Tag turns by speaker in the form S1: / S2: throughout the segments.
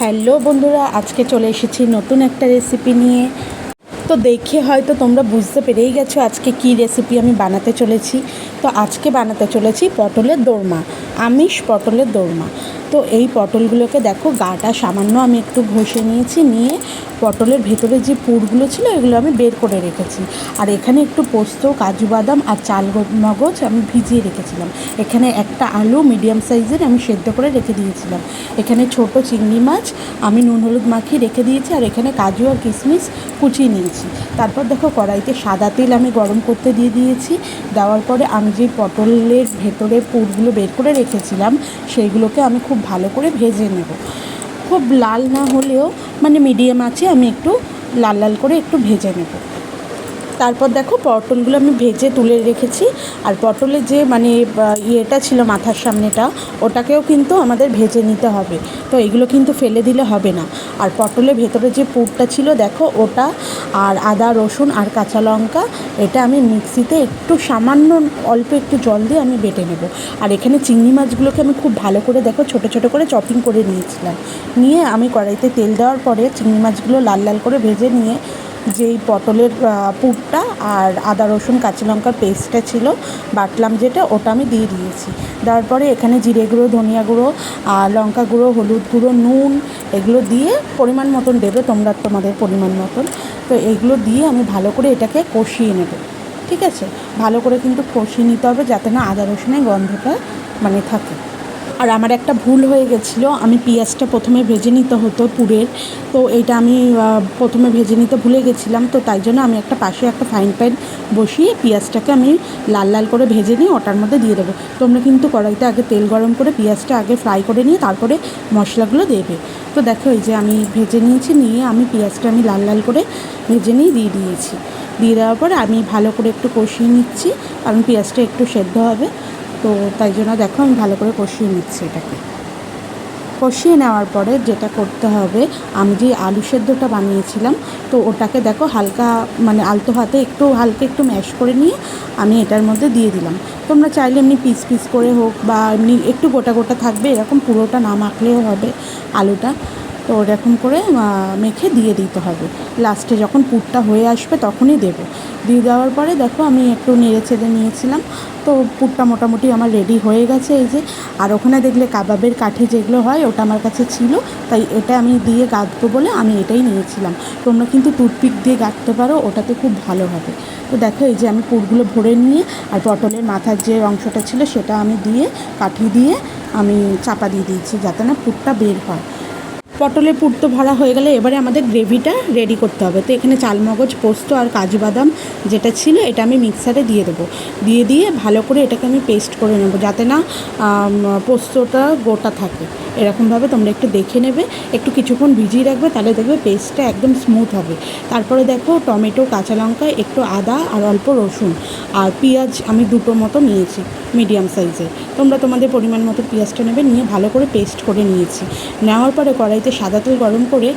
S1: Hello বন্ধুরা, আজকে চলে এসেছি নতুন একটা রেসিপি নিয়ে। তো দেখে হয়তো তোমরা বুঝতে পেরেই গেছো আজকে কি রেসিপি আমি বানাতে চলেছি। তো আজকে বানাতে চলেছি পটলের দোরমা, আমিষ পটলের দোরমা। তো এই পটলগুলোকে দেখো গাটা সামান্য আমি একটু ঘষে নিয়েছি, নিয়ে পটলের ভেতরে যে পুরগুলো ছিল এগুলো আমি বের করে রেখেছি। আর এখানে একটু পোস্ত, কাজু বাদাম আর চাল মগজ আমি ভিজিয়ে রেখেছিলাম। এখানে একটা আলু মিডিয়াম সাইজের আমি সেদ্ধ করে রেখে দিয়েছিলাম। এখানে ছোট চিংড়ি মাছ আমি নুন হলুদ মাখিয়ে রেখে দিয়েছি আর এখানে কাজু আর কিশমিশ কুচিয়ে নিয়েছি। তারপর দেখো কড়াইতে সাদা তেল আমি গরম করতে দিয়ে দিয়েছি। দেওয়ার পরে আমি যে পটলের ভেতরে পুরগুলো বের করে রেখেছিলাম, সেইগুলোকে আমি খুব ভালো করে ভেজে নেব। খুব লাল না হলেও মানে মিডিয়াম আছে, আমি একটু লাল লাল করে একটু ভেজে নেব। তারপর দেখো পটলগুলো আমি ভেজে তুলে রেখেছি। আর পটলের যে মানে ইয়েটা ছিল মাথার সামনেটা, ওটাকেও কিন্তু আমাদের ভেজে নিতে হবে। তো এগুলো কিন্তু ফেলে দিলে হবে না। আর পটলের ভেতরে যে পুরটা ছিল, দেখো ওটা, আর আদা, রসুন, আর কাঁচা লঙ্কা, এটা আমি মিক্সিতে একটু সামান্য অল্প একটু জল দিয়ে আমি বেটে নেব। আর এখানে চিংড়ি মাছগুলোকে আমি খুব ভালো করে দেখো ছোট ছোট করে চপিং করে নিয়েছিলাম। নিয়ে আমি কড়াইতে তেল দেওয়ার পরে চিংড়ি মাছগুলো লাল লাল করে ভেজে নিয়ে যেই পটলের পুরটা আর আদা, রসুন, কাঁচা লঙ্কার পেস্টটা ছিল, বাটলাম যেটা, ওটা আমি দিয়ে দিয়েছি। দেওয়ার পরে এখানে জিরে গুঁড়ো, ধনিয়া গুঁড়ো, আর লঙ্কা গুঁড়ো, হলুদ গুঁড়ো, নুন, এগুলো দিয়ে পরিমাণ মতন দেবে, তোমরা তোমাদের পরিমাণ মতন। তো এগুলো দিয়ে আমি ভালো করে এটাকে কষিয়ে নেব, ঠিক আছে? ভালো করে কিন্তু কষিয়ে নিতে হবে, যাতে না আদা, রসুনের গন্ধটা মানে থাকে। আর আমার একটা ভুল হয়ে গেছিল। আমি পেঁয়াজটা প্রথমে ভেজে নিতে হতো পুরের। তো এইটা আমি প্রথমে ভেজে নিতে ভুলে গেছিলাম। তো তাই জন্য আমি একটা পাশে একটা ফ্রাইং প্যান বসিয়ে পেঁয়াজটাকে আমি লাল লাল করে ভেজে নিয়ে ওটার মধ্যে দিয়ে দেবো। তোমরা কিন্তু কড়াইতে আগে তেল গরম করে পেঁয়াজটা আগে ফ্রাই করে নিয়ে তারপরে মশলাগুলো দেবে। তো দেখো এই যে আমি ভেজে নিয়েছি, নিয়ে আমি পেঁয়াজটা আমি লাল লাল করে ভেজে নিয়ে দিয়ে দিয়েছি। দিয়ে দেওয়ার পরে আমি ভালো করে একটু কষিয়ে নিচ্ছি, কারণ পেঁয়াজটা একটু সেদ্ধ হবে। তো তাই জন্য দেখো আমি ভালো করে কষিয়ে নিচ্ছি এটাকে। কষিয়ে নেওয়ার পরে যেটা করতে হবে, আমি যে আলু সেদ্ধটা বানিয়েছিলাম, তো ওটাকে দেখো হালকা মানে আলতো হাতে একটু হালকা একটু ম্যাশ করে নিয়ে আমি এটার মধ্যে দিয়ে দিলাম। তোমরা চাইলে এমনি পিস পিস করে হোক বা এমনি একটু গোটা গোটা থাকবে, এরকম পুরোটা না মাখলেও হবে আলুটা। তো এরকম করে মেখে দিয়ে দিতে হবে। লাস্টে যখন পুরটা হয়ে আসবে তখনই দেবো। দিয়ে দেওয়ার পরে দেখো আমি একটু নেড়ে চেড়ে নিয়েছিলাম। তো পুরটা মোটামুটি আমার রেডি হয়ে গেছে এই যে। আর ওখানে দেখলে কাবাবের কাঠি যেগুলো হয়, ওটা আমার কাছে ছিল। তাই এটা আমি দিয়ে গাঁথবো বলে আমি এটাই নিয়েছিলাম। তোমরা কিন্তু টুথপিক দিয়ে গাঁথতে পারো, ওটাতে খুব ভালো হবে। তো দেখো এই যে আমি পুরগুলো ভরে নিয়ে, আর পটলের মাথার যে অংশটা ছিল সেটা আমি দিয়ে, কাঠি দিয়ে আমি চাপা দিয়ে দিয়েছি যাতে না পুরটা বের হয়। পটলের পুর তো ভরা হয়ে গেলে এবারে আমাদের গ্রেভিটা রেডি করতে হবে। তো এখানে চালমগজ, পোস্ত আর কাজু বাদাম যেটা ছিল এটা আমি মিক্সারে দিয়ে দেবো। দিয়ে দিয়ে ভালো করে এটাকে আমি পেস্ট করে নেব যাতে না পোস্তটা গোটা থাকে। এরকমভাবে তোমরা একটু দেখে নেবে, একটু কিছুক্ষণ ভিজিয়ে রাখবে, তাহলে দেখবে পেস্টটা একদম স্মুথ হবে। তারপরে দেখো টমেটো, কাঁচা লঙ্কা, একটু আদা আর অল্প রসুন। আর পেঁয়াজ আমি দুটো মতো নিয়েছি মিডিয়াম সাইজের তোমরা তোমাদের পরিমাণ মতো পেঁয়াজটা নেবে, নিয়ে ভালো করে পেস্ট করে নিয়েছি। নেওয়ার পরে কড়াইতে সাদা তেল গরম করে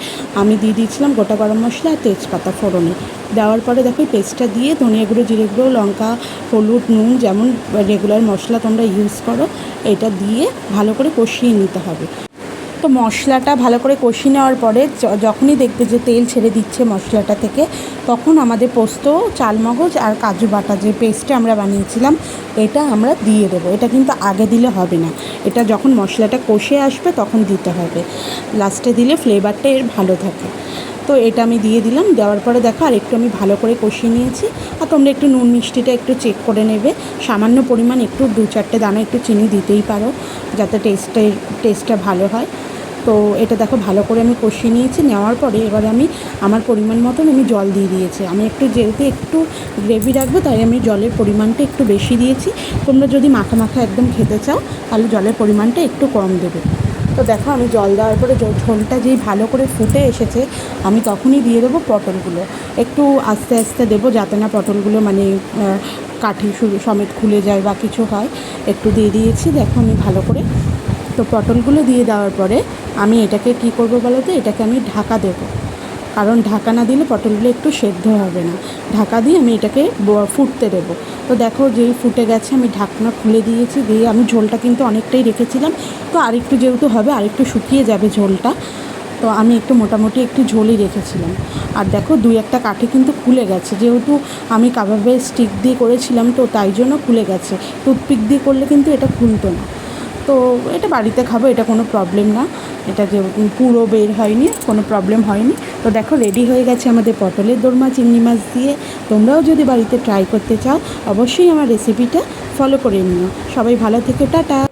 S1: আমি দিয়ে দিয়েছিলাম গোটা গরম মশলা আর তেজপাতা ফোড়নে। দেওয়ার পরে দেখো পেস্টটা দিয়ে ধনিয়া গুঁড়ো, জিরে গুঁড়ো, লঙ্কা, হলুদ, নুন যেমন রেগুলার মশলা তোমরা ইউজ করো, এটা দিয়ে ভালো করে কষিয়ে নিতে হবে। তো মশলাটা ভালো করে কষিয়ে নেওয়ার পরে যখনই দেখবে যে তেল ছেড়ে দিচ্ছে মশলাটা থেকে, তখন আমাদের পোস্ত, চালমগজ আর কাজু বাটা যে পেস্টটা আমরা বানিয়েছিলাম, এটা আমরা দিয়ে দেবো। এটা কিন্তু আগে দিলে হবে না। এটা যখন মশলাটা কষে আসবে, তখন দিতে হবে। লাস্টে দিলে ফ্লেভারটা এর ভালো থাকে। তো এটা আমি দিয়ে দিলাম। দেওয়ার পরে দেখো আর একটু আমি ভালো করে কষিয়ে নিয়েছি। আর তোমরা একটু নুন মিষ্টিটা একটু চেক করে নেবে। সামান্য পরিমাণ একটু দু চারটে দানা একটু চিনি দিতেই পারো, যাতে টেস্টটা টেস্টটা ভালো হয়। তো এটা দেখো ভালো করে আমি কষিয়ে নিয়েছি, নেওয়ার পরে এবার আমি আমার পরিমাণ মতন আমি জল দিয়ে দিয়েছি। আমি একটু যেহেতু একটু গ্রেভি রাখব, তাই আমি জলের পরিমাণটা একটু বেশি দিয়েছি। তোমরা যদি মাখা মাখা একদম খেতে চাও, তাহলে জলের পরিমাণটা একটু কম দেবে। তো দেখো আমি জল দেওয়ার পরে ঝোলটা যেই ভালো করে ফুটে এসেছে, আমি তখনই দিয়ে দেবো পটলগুলো। একটু আস্তে আস্তে দেবো যাতে না পটলগুলো মানে কাঠি শুরু সমেত খুলে যায় বা কিছু হয়। একটু দিয়ে দিয়েছি, দেখো আমি ভালো করে। তো পটলগুলো দিয়ে দেওয়ার পরে আমি এটাকে কি করব বলো তো? এটাকে আমি ঢাকা দেবো। কারণ ঢাকা না দিলে পটলগুলো একটু সেদ্ধ হবে না। ঢাকা দিয়ে আমি এটাকে ফুটতে দেবো। তো দেখো যেই ফুটে গেছে আমি ঢাকনা খুলে দিয়েছি। দিয়ে আমি ঝোলটা কিন্তু অনেকটাই রেখেছিলাম। তো আরেকটু যেহেতু হবে, আরেকটু শুকিয়ে যাবে ঝোলটা। তো আমি একটু মোটামুটি একটু ঝোলই রেখেছিলাম। আর দেখো দুই একটা কাঠি কিন্তু খুলে গেছে। যেহেতু আমি কাবাবের স্টিক দিয়ে করেছিলাম তো তাই জন্য খুলে গেছে। টুথপিক দিয়ে করলে কিন্তু এটা খুলতো না। তো এটা বাড়িতে খাব, এটা কোনো প্রবলেম না। এটা যে পুরো বের হয়নি, কোনো প্রবলেম হয়নি। তো দেখো রেডি হয়ে গেছে আমাদের পটলের দোরমা, চিংড়ি মাছ দিয়ে। তোমরাও যদি বাড়িতে ট্রাই করতে চাও, অবশ্যই আমার রেসিপিটা ফলো করে নিও। সবাই ভালো থেকে, টাটা।